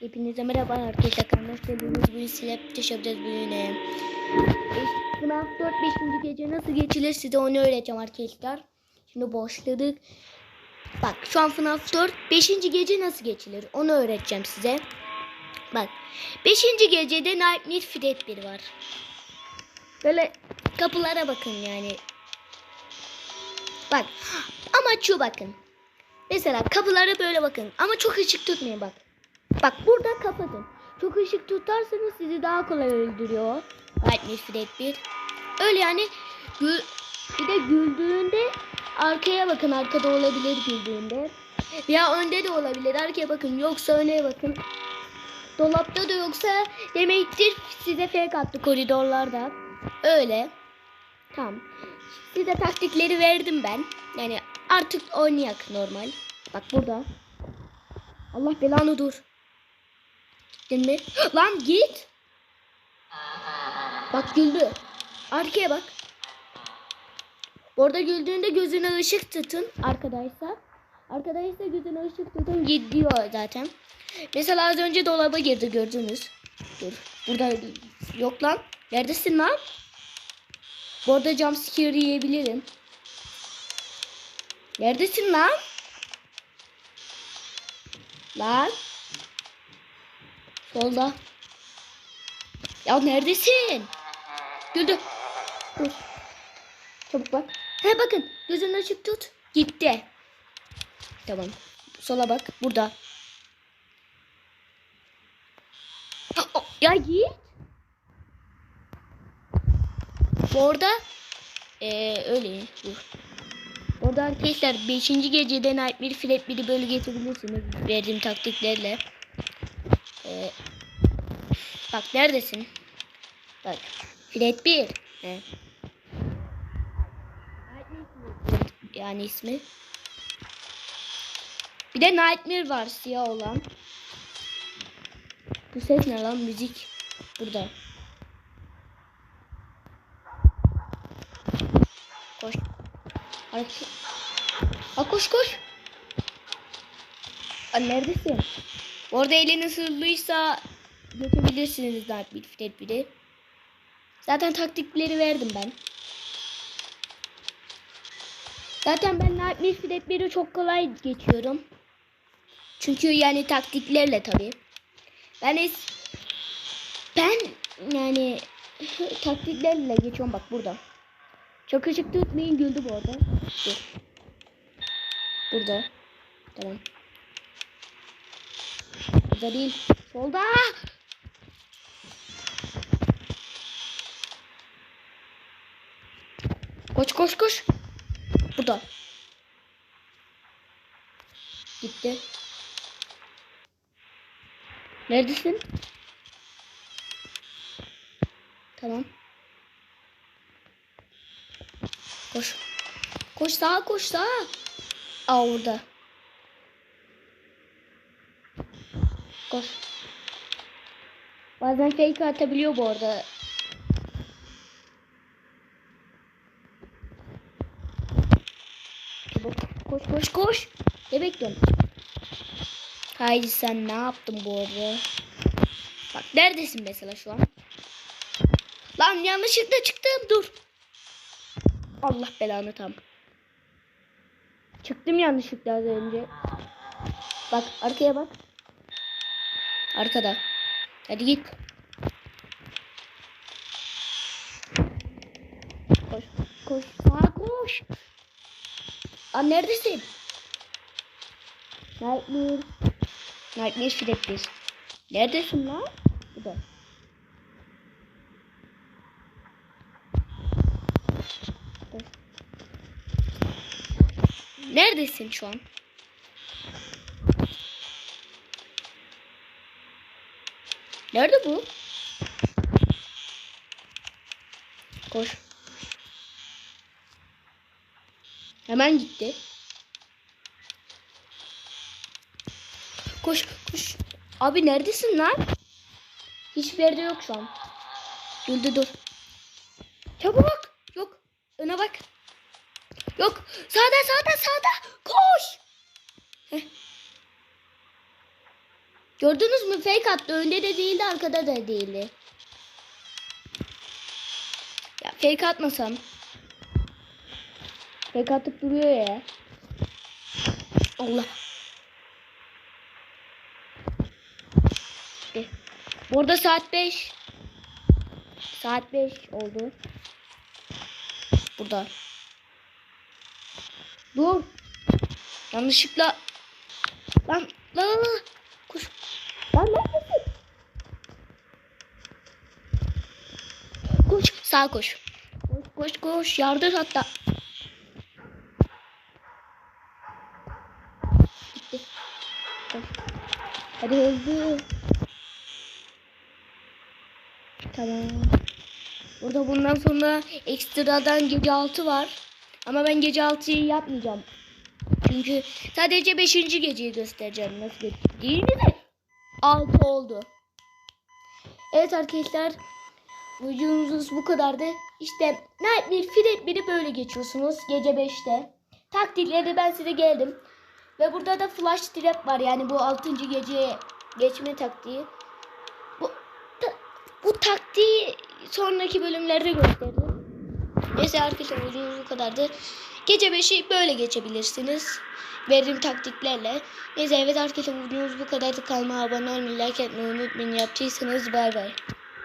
Hepinize merhaba arkadaşlar. Geldiniz. Bugün size yapacağız bugün. Sınav 4 5. gece nasıl geçilir size onu öğreteceğim arkadaşlar. Şimdi başladık. Bak şu an FNAF 4 5. gece nasıl geçilir onu öğreteceğim size. Bak 5. gecede Nightmare Fred 1 var. Böyle kapılara bakın yani. Bak amaç şu bakın. Mesela kapılara böyle bakın ama çok ışık tutmayın bak. Bak burada kapatın. Çok ışık tutarsanız sizi daha kolay öldürüyor. Nightmare Fred 1. Öyle yani gül, bir de güldüğünde arkaya bakın. Arkada olabilir güldüğünde. Ya önde de olabilir. Arkaya bakın. Yoksa öne bakın. Dolapta da yoksa demektir size fake attı koridorlarda. Öyle. Tamam. Size taktikleri verdim ben. Yani artık oynayak normal. Bak burada. Allah belanı dur. Mi? Lan git. Bak güldü. Arkaya bak. Bu arada güldüğünde gözüne ışık tutun arkadaysa. Arkadaysa gözüne ışık tutun gidiyor zaten. Mesela az önce dolaba girdi gördünüz. Dur. Burada yok lan. Neredesin lan? Bu arada jumpscare yiyebilirim. Neredesin lan? Lan. Solda. Ya neredesin? Güldü. Dur. Çabuk bak. He bakın. Gözünü açık tut. Gitti. Tamam. Sola bak. Burada. Ya git. Bu arada ee, öyle. Dur. Orada arkadaşlar 5. gecede Nightmare Fred 1'i böyle getirebilirsiniz. Verdiğim taktiklerle. Ee, bak neredesin? Bak. Fred 1. He. Yani ismi. Bir de Nightmare var siyah olan. Bu ses ne lan müzik? Burada. Koş. Arka... Aa, koş koş. Aa, neredesin? Orada eliniz hızlıysa geçebilirsiniz Nightmare Fred 1'i. Zaten taktikleri verdim ben. Zaten ben Nightmare 1'i çok kolay geçiyorum. Çünkü yani taktiklerle tabii. Ben es ben yani taktiklerle geçiyorum bak burada. Çok ışık tutmayın güldü bu arada. Dur. Burada. Tamam. Burada değil. Solda. Koş koş koş. Burada. Gitti. Neredesin? Tamam. Koş. Koş sağa koş sağa. Aa orada. Koş. Bazen fake atabiliyor bu arada. Koş koş koş. Ne bekliyorsun? Haydi sen ne yaptın bu arada? Bak neredesin mesela şu an? Lan yanlışlıkla çıktım dur. Allah belanı tam. Çıktım yanlışlıkla az önce. Bak arkaya bak. Arkada. Hadi git. Koş. Koş. Sağa koş. Lan neredesin? Nightmare. Nightmare Fred 1. Neredesin lan? Burada. Koş. Neredesin şu an? Nerede bu? Koş. Hemen gitti. Koş koş. Abi neredesin lan? Hiçbir yerde yok şu an. Dur dur. Çabuk. Yok. Öne bak. Yok. Sağda sağda sağda. Koş. Heh. Gördünüz mü fake attı. Önde de değildi arkada da değildi. Ya fake atmasam. Fake atıp duruyor ya. Allah. Eh. Burada saat 5. Saat 5 oldu. Burada. Dur. Yanlışlıkla. Lan lan. lan. Koş. Lan neredesin? Koş. Sağ koş. Koş koş. Yardır hatta. Gitti. Hadi hızlı. Tamam. Burada bundan sonra ekstradan gece 6 var. Ama ben gece 6'yı yapmayacağım. Çünkü sadece 5. geceyi göstereceğim nasıl geçtiğini de 6 oldu. Evet arkadaşlar videomuz bu kadardı. İşte Nightmare Freddy'yi böyle geçiyorsunuz gece 5'te. Taktikleri ben size geldim. Ve burada da flash trap var yani bu 6. geceye geçme taktiği. Bu ta- bu taktiği sonraki bölümlerde gösterdim. Neyse arkadaşlar videomuz bu kadardı. Gece 5'i böyle geçebilirsiniz. Verdiğim taktiklerle. Neyse evet arkadaşlar videomuz bu kadardı. Kanalıma abone olmayı, like etmeyi unutmayın. Yaptıysanız bay bay.